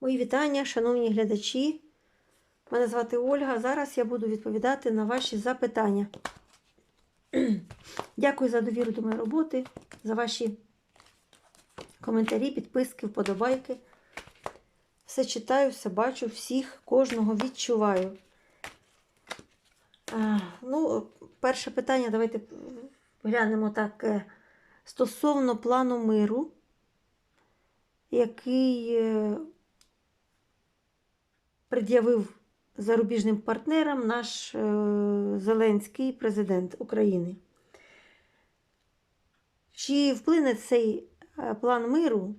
Мої вітання, шановні глядачі. Мене звати Ольга. Зараз я буду відповідати на ваші запитання. Дякую за довіру до моєї роботи, за ваші коментарі, підписки, вподобайки. Все читаю, все бачу, всіх, кожного відчуваю. Ну, перше питання, давайте глянемо так. е, Стосовно плану миру, який е, пред'явив зарубіжним партнерам наш е, Зеленський президент України. Чи вплине цей е, план миру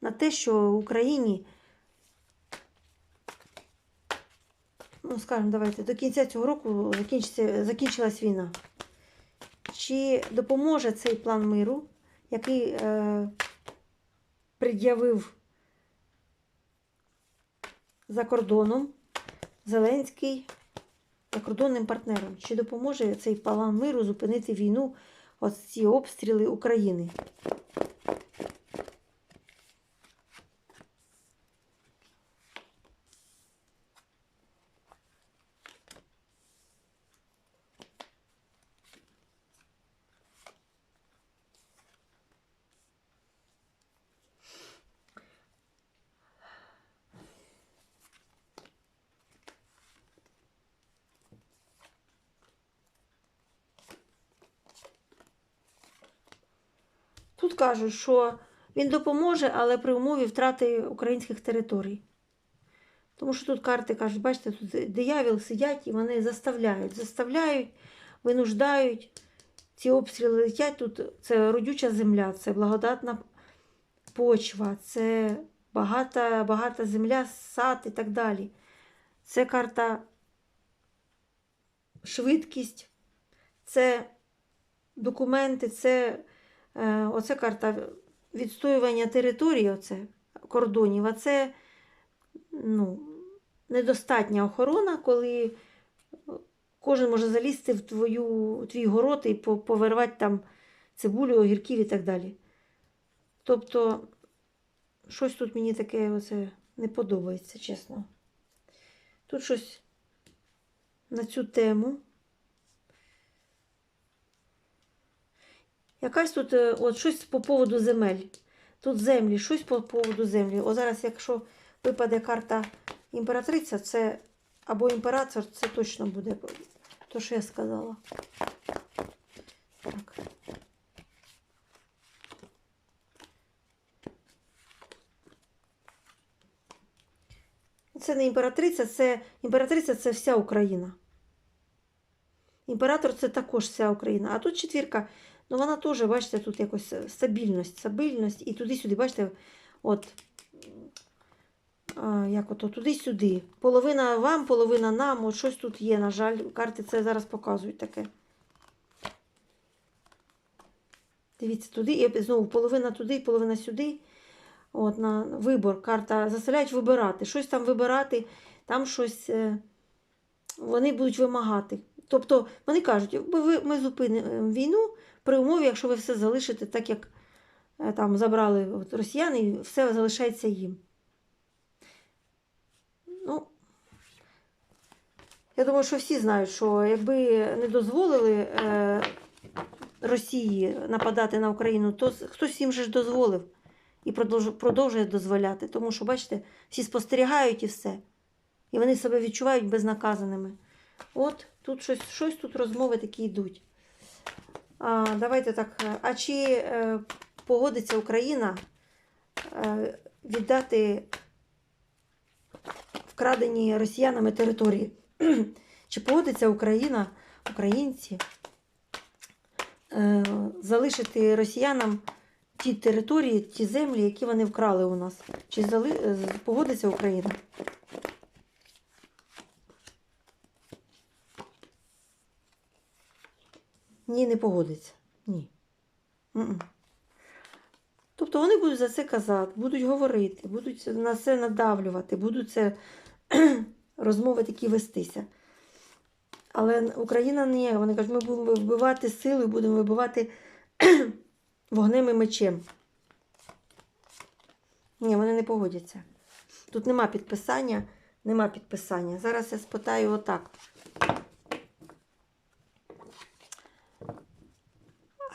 на те, що Україні, ну, скажімо, давайте, до кінця цього року закінчилась війна? Чи допоможе цей план миру, який е, пред'явив за кордоном Зеленський закордонним партнером. Чи допоможе цей план миру зупинити війну, ось ці обстріли України? Тут кажуть, що він допоможе, але при умові втрати українських територій. Тому що тут карти кажуть, бачите, тут диявіл сидять і вони заставляють, заставляють, винуждають. Ці обстріли летять тут. Це родюча земля, це благодатна почва, це багата, багата земля, сад і так далі. Це карта швидкість, це документи, це Оце карта відстоювання території, оце, кордонів, а це ну, недостатня охорона, коли кожен може залізти в твою, твій город і по- повирвати там цибулю, огірків і так далі. Тобто, щось тут мені таке оце не подобається, чесно. Тут щось на цю тему. Якась тут е, от щось по поводу земель. Тут землі, щось по поводу землі. О, зараз, якщо випаде карта імператриця, це або імператор, це точно буде то, що я сказала. Так. Це не імператриця, це імператриця це вся Україна. Імператор це також вся Україна. А тут четвірка. Ну, вона теж, бачите, тут якось е, стабільність, стабільність. І туди-сюди, бачите, от, як ото, туди-сюди. Половина вам, половина нам, от щось тут є, на жаль, карти це зараз показують таке. Дивіться, туди, і знову половина туди, половина сюди. От, на вибор, карта заставляють вибирати. Щось там вибирати, там щось е, вони будуть вимагати. Тобто вони кажуть, «Бо ми зупинимо війну при умові, якщо ви все залишите так, як е, там забрали от, росіяни, і все залишається їм. Ну, я думаю, що всі знають, що якби не дозволили е, Росії нападати на Україну, то хтось їм же ж дозволив і продовжує дозволяти. Тому що, бачите, всі спостерігають і все. І вони себе відчувають безнаказаними. От тут щось, щось тут розмови такі йдуть. А, давайте так. е, А чи е, погодиться Україна е, віддати вкрадені росіянами території? чи погодиться Україна, українці е, залишити росіянам ті території, ті землі, які вони вкрали у нас? Чи зали... е, погодиться Україна? Ні, не погодиться. Ні. М-м. Тобто вони будуть за це казати, будуть говорити, будуть на це надавлювати, будуть це розмови такі вестися. Але Україна ні, вони кажуть, ми будемо вбивати силою, будемо вибивати вогнем і мечем. Ні, вони не погодяться. Тут нема підписання, нема підписання. Зараз я спитаю отак.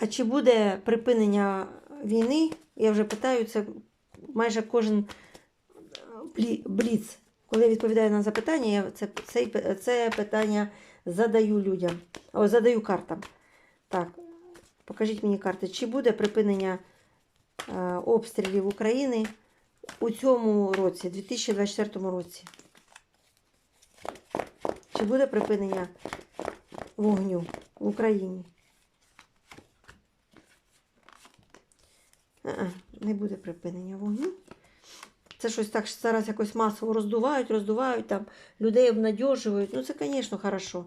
А чи буде припинення війни? Я вже питаю, це майже кожен бліц. Коли я відповідаю на запитання, я це, це, це питання задаю людям. О, задаю картам. Так, покажіть мені карти. Чи буде припинення е, обстрілів України у цьому році, 2024 році? Чи буде припинення вогню в Україні? Не буде припинення вогню. Це щось так зараз якось масово роздувають, роздувають там, людей обнадьожують. Ну, це, звісно, хорошо.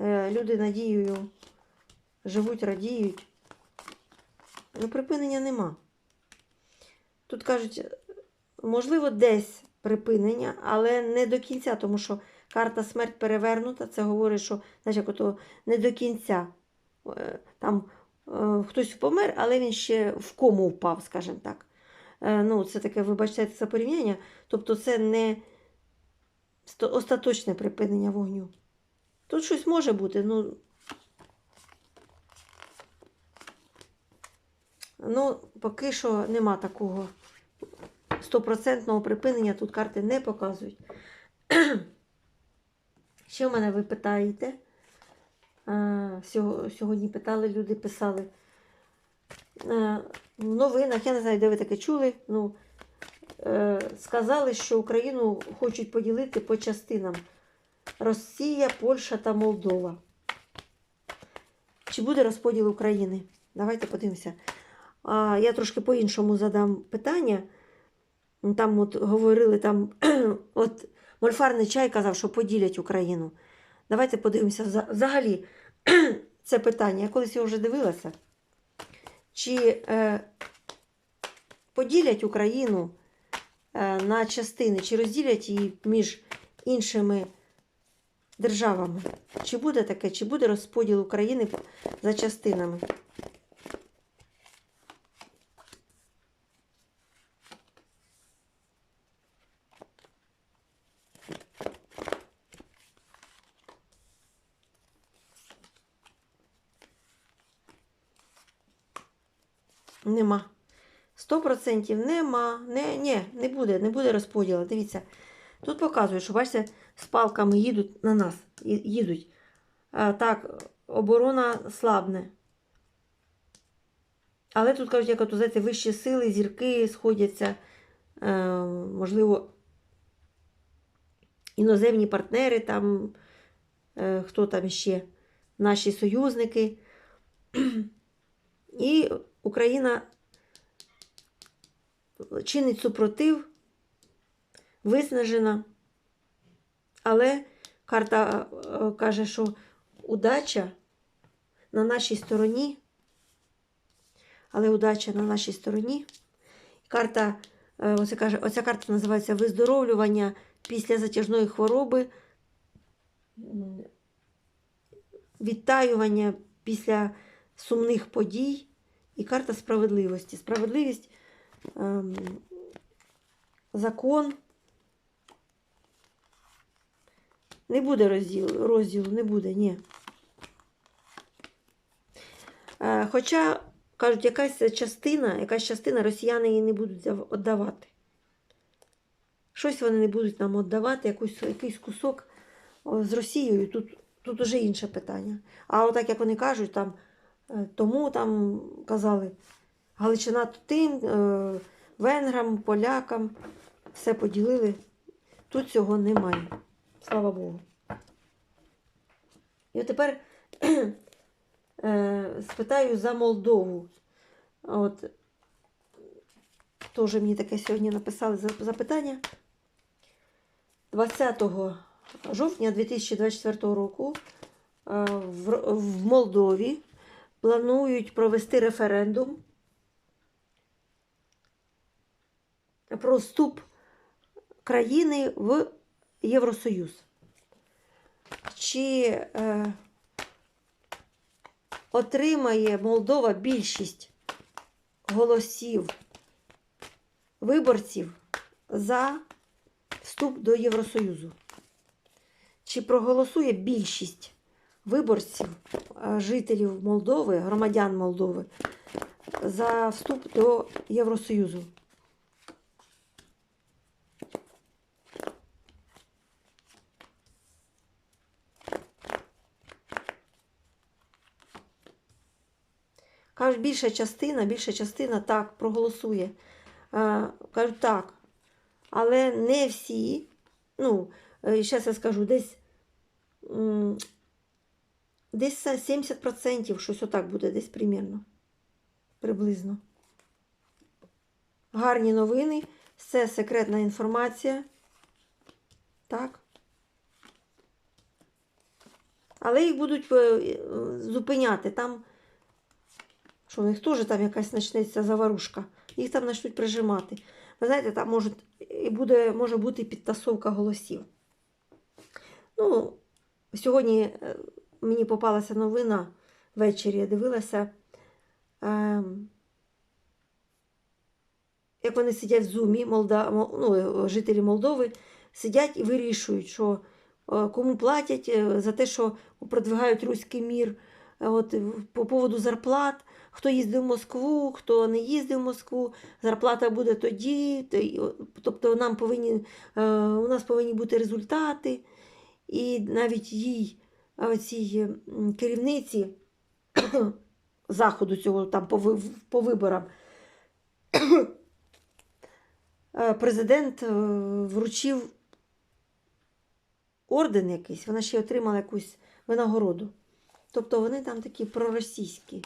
Е, Люди надією живуть, радіють. Ну, припинення нема. Тут кажуть, можливо, десь припинення, але не до кінця, тому що карта смерть перевернута. Це говорить, що знаєш, як ото не до кінця. Е, Там хтось помер, але він ще в кому впав, скажімо так. Е, Ну, це таке, вибачте, за порівняння. Тобто це не остаточне припинення вогню. Тут щось може бути, ну. Ну, поки що нема такого стопроцентного припинення, тут карти не показують. Ще в мене ви питаєте. Сьогодні питали, люди писали. Е, В новинах, я не знаю, де ви таке чули. Ну, е, сказали, що Україну хочуть поділити по частинам. Росія, Польща та Молдова. Чи буде розподіл України? Давайте подивимося. А, я трошки по-іншому задам питання. Там от говорили, там, от Мольфарний чай казав, що поділять Україну. Давайте подивимося взагалі це питання. Я колись його вже дивилася. Чи е, поділять Україну е, на частини, чи розділять її між іншими державами? Чи буде таке, чи буде розподіл України за частинами? Нема. 100% нема. Не, ні, не буде, не буде розподілу. Дивіться. Тут показує, що бачите, з палками їдуть на нас. Їдуть. А, так, оборона слабне. Але тут кажуть, як знаєте, вищі сили, зірки сходяться. Е, можливо, іноземні партнери, там, е, хто там ще, наші союзники. І Україна чинить супротив, виснажена. Але карта е, каже, що удача на нашій стороні. Але удача на нашій стороні. Карта, е, оце каже, оця карта називається виздоровлювання після затяжної хвороби, відтаювання після сумних подій і карта справедливості. Справедливість, ем, закон. Не буде розділу, розділу не буде, ні. Е, Хоча, кажуть, якась частина, якась частина росіяни її не будуть віддавати. Щось вони не будуть нам віддавати, якусь, якийсь кусок з Росією. Тут, тут уже інше питання. А отак, як вони кажуть, там, тому там казали, Галичина то е, венграм, полякам, все поділили. Тут цього немає. Слава Богу. І от тепер е, спитаю за Молдову. От, теж мені таке сьогодні написали запитання. 20 жовтня 2024 року е, в Молдові планують провести референдум про вступ країни в Євросоюз. Чи е, отримає Молдова більшість голосів виборців за вступ до Євросоюзу? Чи проголосує більшість виборців, е, жителів Молдови, громадян Молдови за вступ до Євросоюзу? Кажуть, більша частина, більша частина так проголосує. Е, Кажуть так. Але не всі. Ну, зараз я скажу, десь, десь 70%, щось отак буде десь примірно. Приблизно. Гарні новини. Це секретна інформація. Так. Але їх будуть е, зупиняти. Там що у них теж там якась почнеться заварушка. Їх там почнуть прижимати. Ви знаєте, там може, буде, може бути підтасовка голосів. Ну, сьогодні е, мені попалася новина ввечері, я дивилася, е, як вони сидять в зумі, Молда, ну, жителі Молдови сидять і вирішують, що е, кому платять е, за те, що продвигають руський мір е, от, по поводу зарплат хто їздив в Москву, хто не їздив в Москву, зарплата буде тоді. Тобто нам повинні, е, у нас повинні бути результати. І навіть їй, е, цій керівниці заходу цього там по, по виборам, президент е, вручив орден якийсь, вона ще отримала якусь винагороду. Тобто вони там такі проросійські.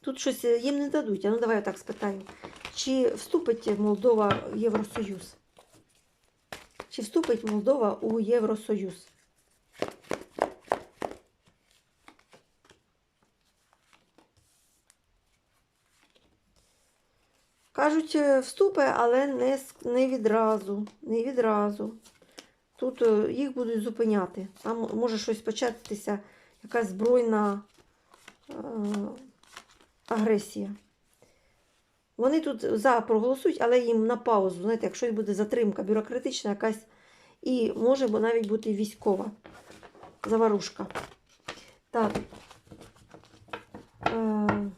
Тут щось е, їм не дадуть. А ну давай я так спитаю. Чи вступить Молдова в Євросоюз? Чи вступить Молдова у Євросоюз? Кажуть, е, вступить, але не, не відразу. Не відразу. Тут е, їх будуть зупиняти. Там може щось початися, якась збройна. е, агресія. Вони тут за проголосують, але їм на паузу. Знаєте, якщо буде затримка бюрократична якась, і може навіть бути військова заварушка. Так. Е,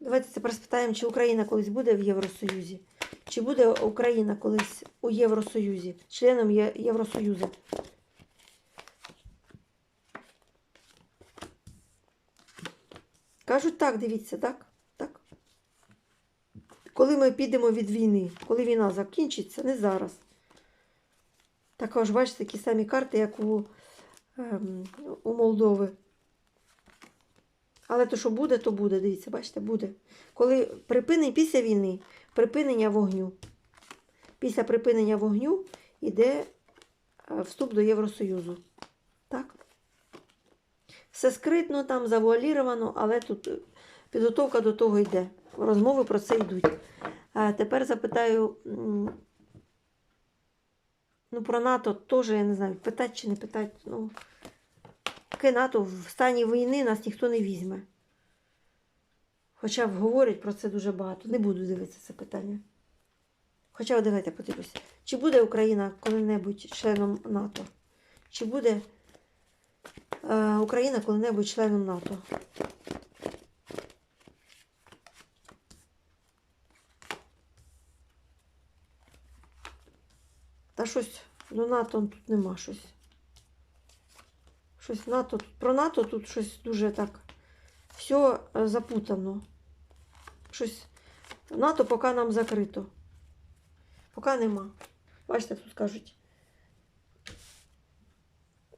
Давайте тепер спитаємо, чи Україна колись буде в Євросоюзі. Чи буде Україна колись у Євросоюзі, членом Євросоюзу? Кажуть так, дивіться? Так. Коли ми підемо від війни, коли війна закінчиться, не зараз. Також, бачите, такі самі карти, як у, ем, у Молдови. Але то, що буде, то буде, дивіться, бачите, буде. Коли припинення після війни, припинення вогню. Після припинення вогню йде е, вступ до Євросоюзу. Так? Все скритно, там завуаліровано, але тут е, підготовка до того йде. Розмови про це йдуть. А тепер запитаю, ну, про НАТО теж, я не знаю, питати чи не питати. Ну, таке НАТО в стані війни нас ніхто не візьме. Хоча говорять про це дуже багато. Не буду дивитися це питання. Хоча давайте подивлюся. Чи буде Україна коли-небудь членом НАТО? Чи буде е, Україна коли-небудь членом НАТО? Та щось до НАТО тут нема щось. Щось НАТО. Про НАТО тут щось дуже так. Все запутано. Щось. НАТО поки нам закрито. Поки нема. Бачите, тут кажуть.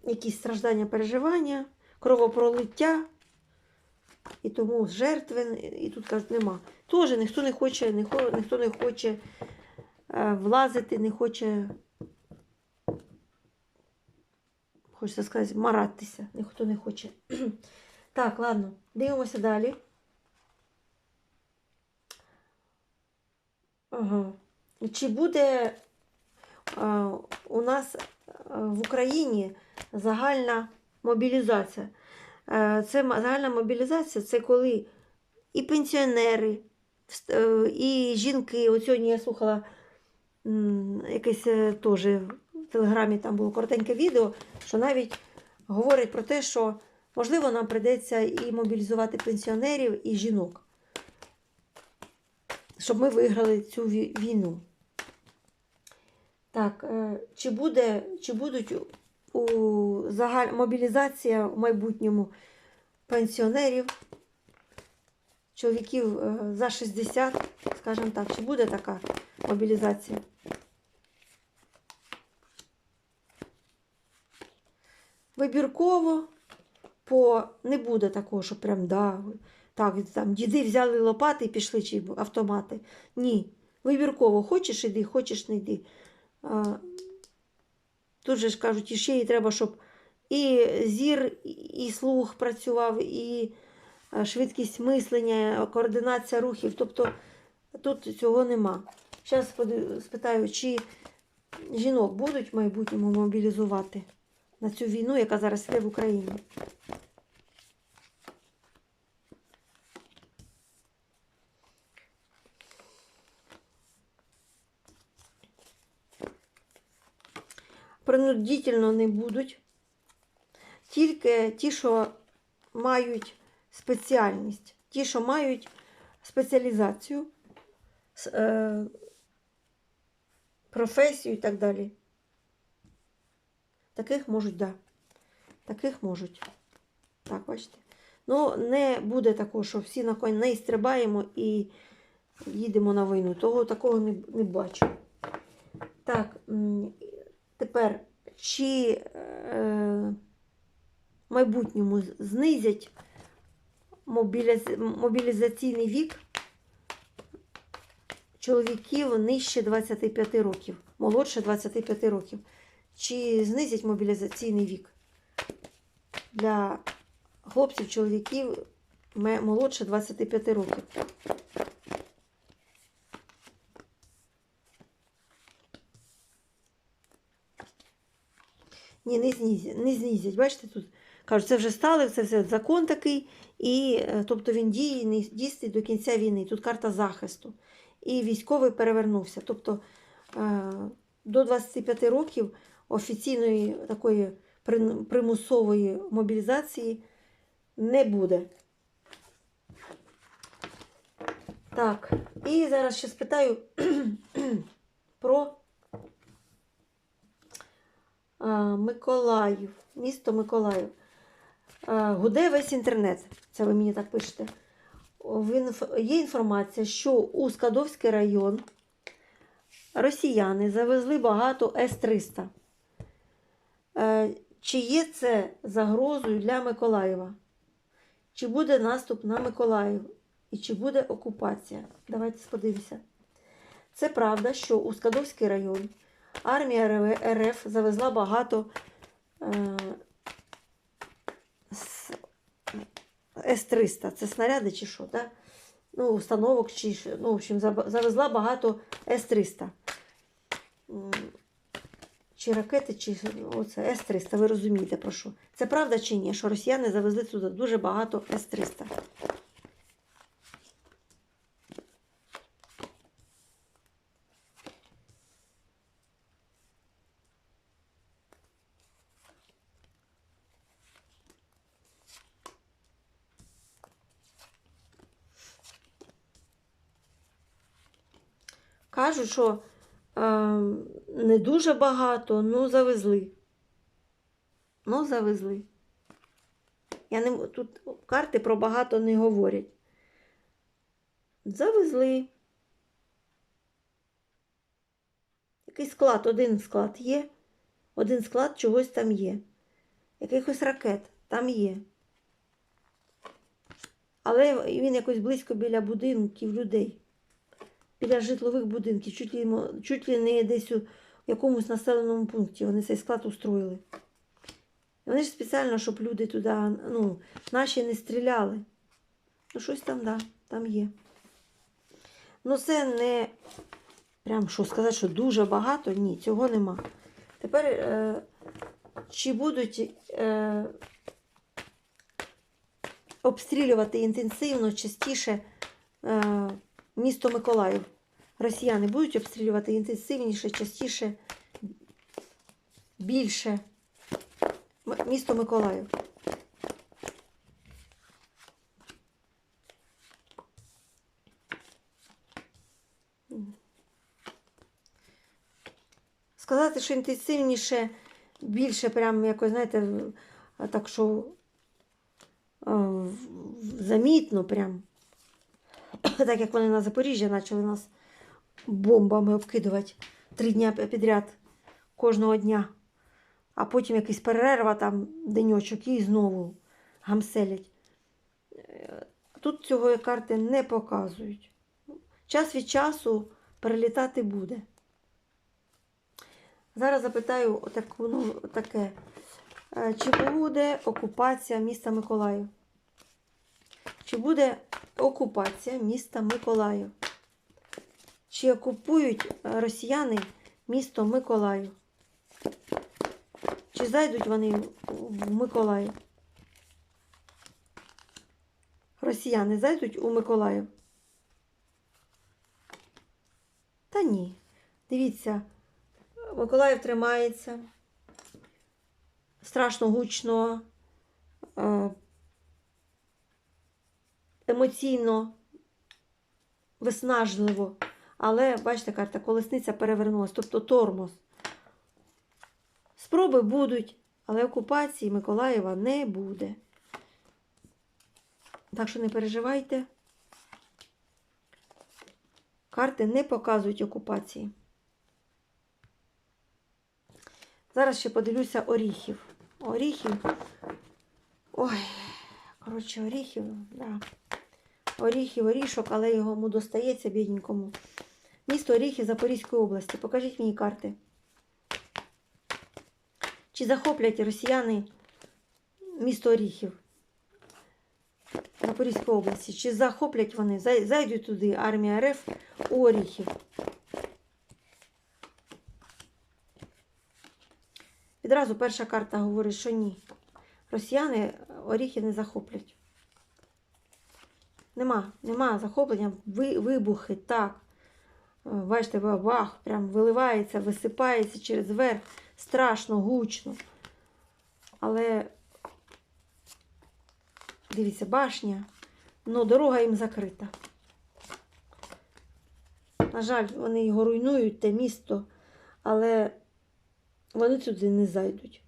Якісь страждання, переживання, кровопролиття. І тому жертви, і тут кажуть, нема. Теж ніхто не хоче, ніхто, ніхто не хоче е, влазити, не хоче, хочеться сказати, маратися. Ніхто не хоче. так, ладно, дивимося далі. Ага. Чи буде е, у нас е, в Україні загальна мобілізація? Е, це загальна мобілізація це коли і пенсіонери, е, і жінки. От сьогодні я слухала якесь теж телеграмі там було коротеньке відео, що навіть говорить про те, що можливо нам прийдеться і мобілізувати пенсіонерів, і жінок, щоб ми виграли цю війну. Так, е, чи, буде, чи будуть у загаль... мобілізація в майбутньому пенсіонерів, чоловіків е, за 60, скажімо так, чи буде така мобілізація? Вибірково, по не буде такого, що прям да, так, там діди взяли лопати і пішли чи автомати. Ні. Вибірково, хочеш іди, хочеш не йди. А, тут же ж кажуть, і ще й треба, щоб і зір, і слух працював, і швидкість мислення, координація рухів. Тобто тут цього нема. Зараз спитаю, чи жінок будуть в майбутньому мобілізувати на цю війну, яка зараз йде в Україні. Принудительно не будуть. Тільки ті, що мають спеціальність, ті, що мають спеціалізацію, е, професію і так далі. Таких можуть, да. Таких можуть. Так, бачите. Ну, не буде такого, що всі на коней стрибаємо і їдемо на війну. Того такого не, не бачу. Так, тепер, чи е, в майбутньому знизять мобіліз... мобілізаційний вік чоловіків нижче 25 років, молодше 25 років. Чи знизять мобілізаційний вік для хлопців, чоловіків молодше 25 років? Ні, не знизять. Не знизять. Бачите, тут кажуть, це вже стали, це все закон такий, і е, тобто він діє не дійсний до кінця війни. Тут карта захисту. І військовий перевернувся. Тобто е, до 25 років офіційної такої примусової мобілізації не буде. Так, і зараз ще спитаю про Миколаїв, місто Миколаїв. Гуде весь інтернет. Це ви мені так пишете. Є інформація, що у Скадовський район росіяни завезли багато С-300. Е, Чи є це загрозою для Миколаєва? Чи буде наступ на Миколаїв? І чи буде окупація? Давайте подивимося. Це правда, що у Скадовський район армія РФ завезла багато е, с- С-300. Це снаряди чи що, так? Ну, установок чи. Ну, в общем, завезла багато С-300. Чи ракети, чи оце С-300, ви розумієте про що. Це правда чи ні, що росіяни завезли туди дуже багато С-300. Кажуть, що не дуже багато, ну завезли. Ну, завезли. Я не, тут карти про багато не говорять. Завезли. Якийсь склад, один склад є. Один склад чогось там є. Якихось ракет там є. Але він якось близько біля будинків людей біля житлових будинків, чуть ли, чуть ли не десь у якомусь населеному пункті. Вони цей склад устроїли. Вони ж спеціально, щоб люди туди, ну, наші не стріляли. Ну, щось там, да, там є. Ну, це не прям що сказати, що дуже багато. Ні, цього нема. Тепер, е, чи будуть е, обстрілювати інтенсивно, частіше е, місто Миколаїв. Росіяни будуть обстрілювати інтенсивніше, частіше, більше місто Миколаїв. Сказати, що інтенсивніше, більше, прям якось, знаєте, так що замітно прям. Так як вони на Запоріжжя почали нас бомбами обкидувати три дня підряд кожного дня. А потім якийсь перерва, там деньочок і знову гамселять. Е, Тут цього карти не показують. Час від часу перелітати буде. Зараз запитаю отаку, ну, таке. Е, Чи буде окупація міста Миколаїв? Чи буде окупація міста Миколаїв? Чи окупують е, росіяни місто Миколаїв? Чи зайдуть вони в Миколаїв? Росіяни зайдуть у Миколаїв? Та ні. Дивіться, Миколаїв тримається. Страшно гучно, е, емоційно, виснажливо. Але, бачите, карта колесниця перевернулася, тобто тормоз. Спроби будуть, але окупації Миколаєва не буде. Так що не переживайте. Карти не показують окупації. Зараз ще подивлюся оріхів. Оріхів. Ой, коротше, оріхів, да. Оріхів, орішок, але йому достається бідненькому. Місто Оріхів Запорізької області. Покажіть мені карти. Чи захоплять росіяни місто Оріхів Запорізької області? Чи захоплять вони? Зайдуть туди армія РФ у Оріхів. Відразу перша карта говорить, що ні. Росіяни Оріхів не захоплять. Нема, нема захоплення, Ви- вибухи, так. Е, Бачите, бах, прям виливається, висипається через верх. Страшно, гучно. Але дивіться, башня, але дорога їм закрита. На жаль, вони його руйнують, те місто, але вони туди не зайдуть.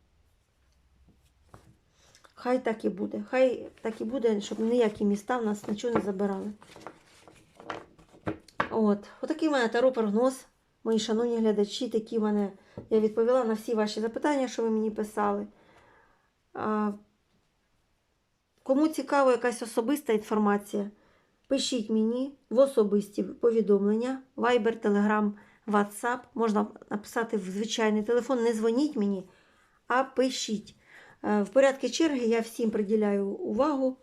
Хай так і буде. Хай так і буде, щоб ніякі міста в нас нічого не забирали. От. Отакий в мене таро прогноз. Мої шановні глядачі, такі в мене. Я відповіла на всі ваші запитання, що ви мені писали. А, кому цікава якась особиста інформація, пишіть мені в особисті повідомлення, Viber, Telegram, WhatsApp. Можна написати в звичайний телефон. Не дзвоніть мені, а пишіть. Е, В порядку черги я всім приділяю увагу,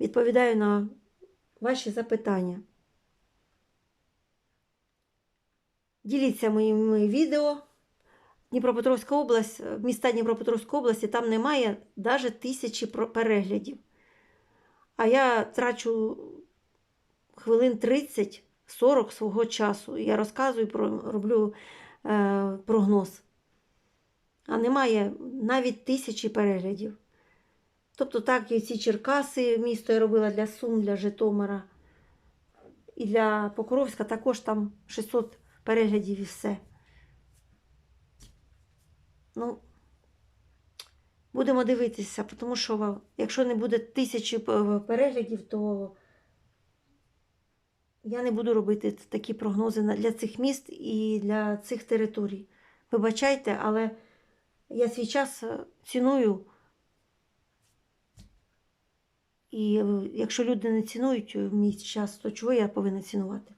відповідаю на ваші запитання. Діліться моїми відео. Дніпропетровська область, е, міста Дніпропетровської області, там немає навіть тисячі переглядів. А я трачу хвилин 30-40 свого часу. Я розказую, роблю е, прогноз. А немає навіть тисячі переглядів. Тобто, так, і ці Черкаси, місто я робила для Сум, для Житомира. І для Покровська також там 600 переглядів і все. Ну, будемо дивитися, тому що якщо не буде тисячі переглядів, то я не буду робити такі прогнози для цих міст і для цих територій. Вибачайте, але я свій час е, ціную. І е, якщо люди не цінують е, мій час, то чого я повинна цінувати?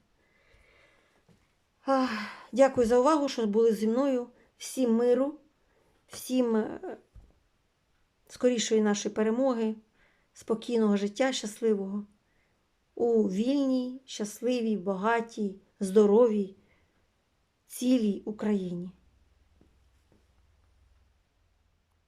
Дякую за увагу, що були зі мною. Всім миру, всім е, скорішої нашої перемоги, спокійного життя, щасливого у вільній, щасливій, багатій, здоровій, цілій Україні.